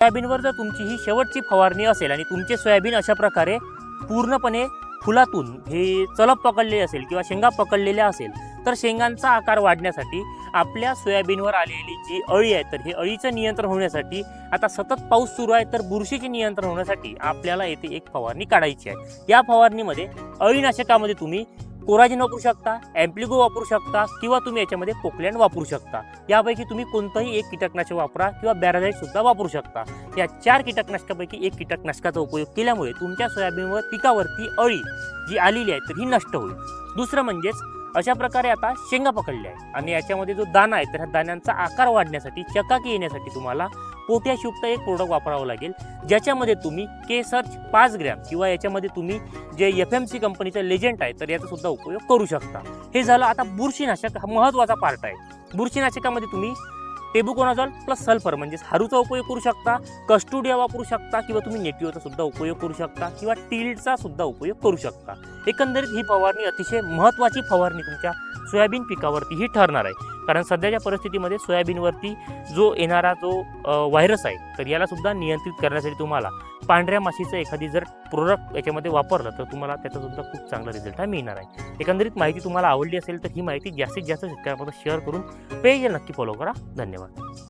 सोयाबीनवर जर तुमची ही शेवटची फवारणी असेल आणि तुमचे सोयाबीन अशा प्रकारे पूर्णपणे फुलातून हे चलप पकडलेले असेल किंवा शेंगा पकडलेल्या असेल तर शेंगांचा आकार वाढण्यासाठी आपल्या सोयाबीनवर आलेली जी अळी आहे तर हे अळीचं नियंत्रण होण्यासाठी आता सतत पाऊस सुरू आहे तर बुरशीचे नियंत्रण होण्यासाठी आपल्याला येथे एक फवारणी काढायची आहे. या फवारणीमध्ये अळीनाशकामध्ये तुम्ही कोराजिन वापरू शकता ॲम्प्लिगो वापरू शकता किंवा तुम्ही याच्यामध्ये पोकलँड वापरू शकता. यापैकी तुम्ही कोणतंही एक कीटकनाशक वापरा किंवा बॅराझाईटसुद्धा वापरू शकता. या चार कीटकनाशकापैकी एक कीटकनाशकाचा उपयोग केल्यामुळे तुमच्या सोयाबीनवर पिकावरती अळी जी आलेली आहे तर ही नष्ट होईल. दुसरं म्हणजेच अशा प्रकारे आता शेंगा पकडल्या आहे आणि याच्यामध्ये जो दाना आहे तर ह्या दाण्यांचा आकार वाढण्यासाठी चकाकी येण्यासाठी तुम्हाला पोटॅशयुक्त एक प्रोडक्ट वापरावं लागेल. ज्याच्यामध्ये तुम्ही के सर्च पाच ग्रॅम किंवा याच्यामध्ये तुम्ही जे एफ एम सी कंपनीचं लेजंट आहे तर याचा सुद्धा उपयोग करू शकता. हे झालं आता बुरशीनाशक हा महत्त्वाचा पार्ट आहे. बुरशीनाशकामध्ये तुम्ही टेबुकोनाझॉल प्लस सल्फर म्हणजेच हारूचा उपयोग करू शकता कस्टुडिया वापरू शकता किंवा तुम्ही नेटिओचा सुद्धा उपयोग करू शकता किंवा टिल्डचा सुद्धा उपयोग करू शकता. एकंदरीत ही फवारणी अतिशय महत्त्वाची फवारणी तुमच्या सोयाबीन पिकावरती ही ठरणार आहे. कारण सध्याच्या परिस्थितीमध्ये सोयाबीनवरती जो येणारा जो व्हायरस आहे तर यालासुद्धा नियंत्रित करण्यासाठी तुम्हाला पांढऱ्या माशीचं एखादी जर प्रोडक्ट याच्यामध्ये वापरलं तर तुम्हाला त्याचासुद्धा खूप चांगला रिझल्ट हा मिळणार आहे. एकंदरीत माहिती तुम्हाला आवडली असेल तर ही माहिती जास्तीत जास्त शेतकऱ्यांपर्यंत शेअर करून पेज नक्की फॉलो करा. धन्यवाद.